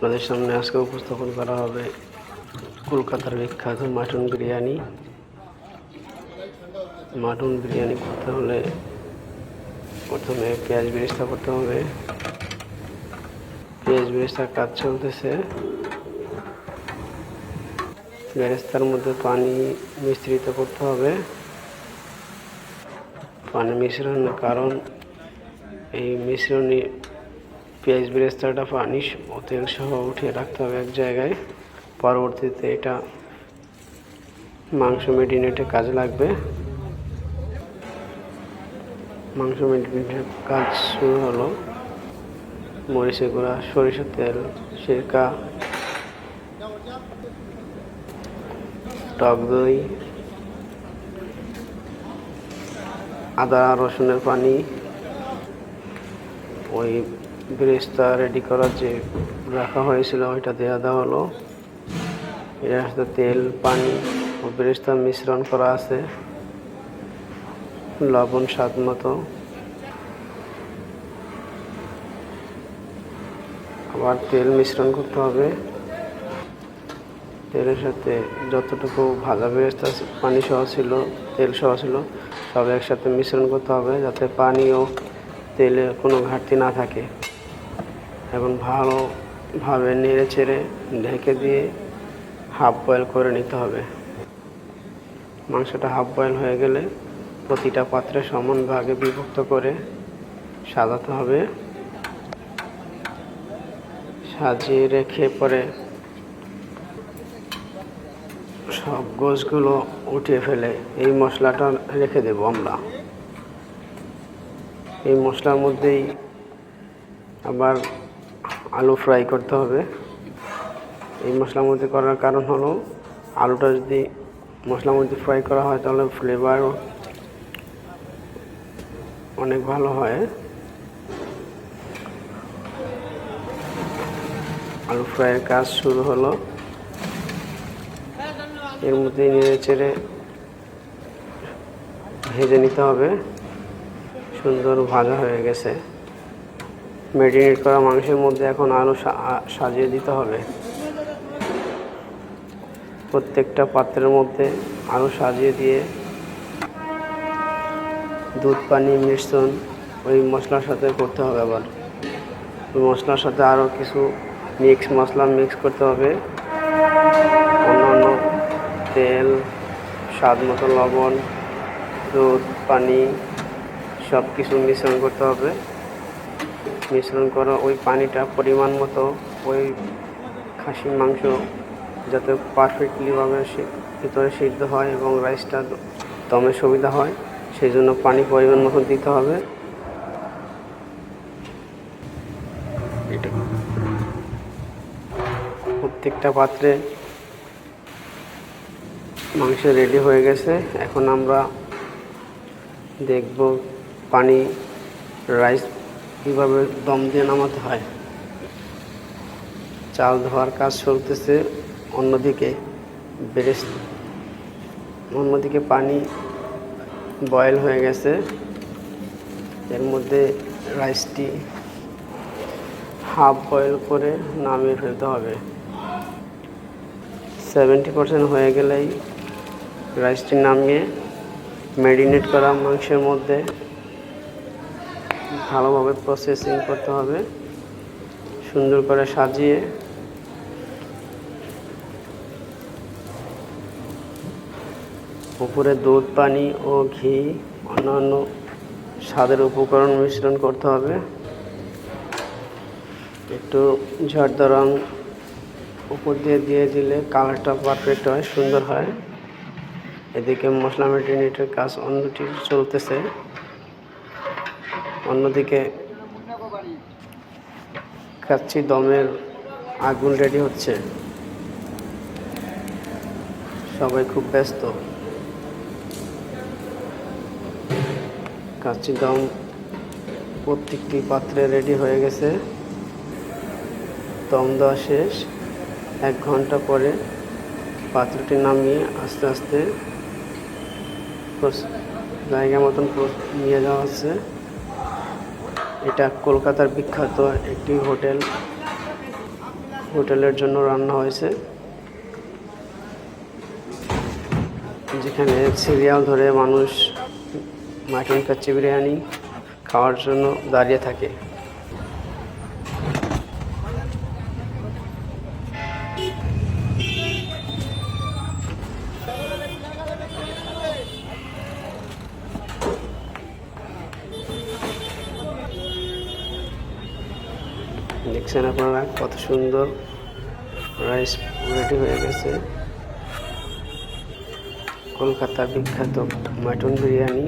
আপনাদের সামনে আজকে উপস্থাপন করা হবে কলকাতার বিখ্যাত মাটন বিরিয়ানি। মাটন বিরিয়ানি করতে হলে প্রথমে পেঁয়াজ বেরেস্তা করতে হবে। পেঁয়াজ বেরেস্তার কাজ চলতেছে। বেরেস্তার মধ্যে পানি মিশ্রিত করতে হবে। পানি মিশ্রণের কারণ এই মিশ্রণে পেঁয়াজ বেরেস্তাটা পানি ও তেল সহ উঠিয়ে রাখতে হবে এক জায়গায়। পরবর্তীতে এটা মাংস মেডিনেটে কাজে লাগবে। মাংস মেডিনেটের কাজ শুরু হলো। মরিচে গুঁড়া, সরিষার তেল, সিরকা, টক দই, আদা, রসুনের পানি, ওই ব্রেস্তা রেডি করার যে রাখা হয়েছিল, ওইটা দেওয়া দেওয়া হলো। এর সাথে তেল, পানি ও ব্রেস্তা মিশ্রণ করা আছে। লবণ স্বাদ মতো। আবার তেল মিশ্রণ করতে হবে। তেলের সাথে যতটুকু ভাজা বেরেস্তা পানি সহ ছিল, তেল সহ ছিল, সব একসাথে মিশ্রণ করতে হবে, যাতে পানি ও তেলে কোনো ঘাটতি না থাকে। এখন ভালোভাবে নেড়ে চেড়ে ঢেকে দিয়ে হাফ বয়েল করে নিতে হবে। মাংসটা হাফ বয়েল হয়ে গেলে প্রতিটা পাত্রে সমান ভাগে বিভক্ত করে সাজাতে হবে। সাজিয়ে রেখে পরে সব গোছগুলো উঠিয়ে ফেলে এই মশলাটা রেখে দেব আমরা। এই মশলার মধ্যেই আবার আলু ফ্রাই করতে হবে। এই মশলার মধ্যে করার কারণ হলো, আলুটা যদি মশলার মধ্যে ফ্রাই করা হয়, তাহলে ফ্লেভার অনেক ভালো হয়। আলু ফ্রাইয়ের কাজ শুরু হলো। এর মধ্যে নেড়ে চেড়ে ভেজে নিতে হবে। সুন্দর ভাজা হয়ে গেছে। ম্যারিনেট করা মাংসের মধ্যে এখন আলু সাজিয়ে দিতে হবে। প্রত্যেকটা পাত্রের মধ্যে আলু সাজিয়ে দিয়ে দুধ, পানি, মিশ্রণ ওই মশলার সাথে করতে হবে আবার। ওই মশলার সাথে আরও কিছু মিক্স মশলা মিক্স করতে হবে। অন্যান্য তেল, স্বাদ মতো লবণ, দুধ, পানি সব কিছু মিশ্রণ করতে হবে। মিশ্রণ করা, ওই পানিটা পরিমাণ মতো, ওই খাসির মাংস যাতে পারফেক্টলিভাবে ভিতরে সিদ্ধ হয় এবং রাইসটা দমে সুবিধা হয়, সেই জন্য পানি পরিমাণ মতো দিতে হবে। এটা প্রত্যেকটা পাত্রে মাংস রেডি হয়ে গেছে। এখন আমরা দেখব পানি রাইস কীভাবে দম দিয়ে নামাতে হয়। চাল ধোয়ার কাজ চলতেছে অন্যদিকে বেরেস অন্যদিকে পানি বয়েল হয়ে গেছে। এর মধ্যে রাইসটি হাফ বয়েল করে নামিয়ে ফেলতে হবে। সেভেন্টি পার্সেন্ট হয়ে গেলেই রাইসটি নামিয়ে ম্যারিনেট করা মাংসের মধ্যে ভালোভাবে প্রসেসিং করতে হবে। সুন্দর করে সাজিয়ে। উপরে দুধ, পানি ও ঘি, অন্যান্য স্বাদের উপকরণ মিশ্রণ করতে হবে। একটু ঝর্দা রং উপর দিয়ে দিয়ে দিলে কালারটা পারফেক্ট হয়, সুন্দর হয়। এদিকে মশলা মেটিনেটের কাজ অন্যটি চলতেছে। অন্যদিকে কাচ্চি দমের আগুন রেডি হচ্ছে। সবাই খুব ব্যস্ত। কাচ্চি দম প্রত্যেকটি পাত্রে রেডি হয়ে গেছে। দম দেওয়া শেষ। এক ঘণ্টা পরে পাত্রটি নামিয়ে আস্তে আস্তে জায়গা মতন নিয়ে যাওয়া হচ্ছে। এটা কলকাতার বিখ্যাত একটি হোটেল। হোটেলের জন্য রান্না হয়েছে। যেখানে সিরিয়াল ধরে মানুষ মাটন কাচ্চি বিরিয়ানি খাওয়ার জন্য দাঁড়িয়ে থাকে। দেখছেন আপনারা কত সুন্দর রাইস রেডি হয়ে গেছে। কলকাতা বিখ্যাত মাটন বিরিয়ানি।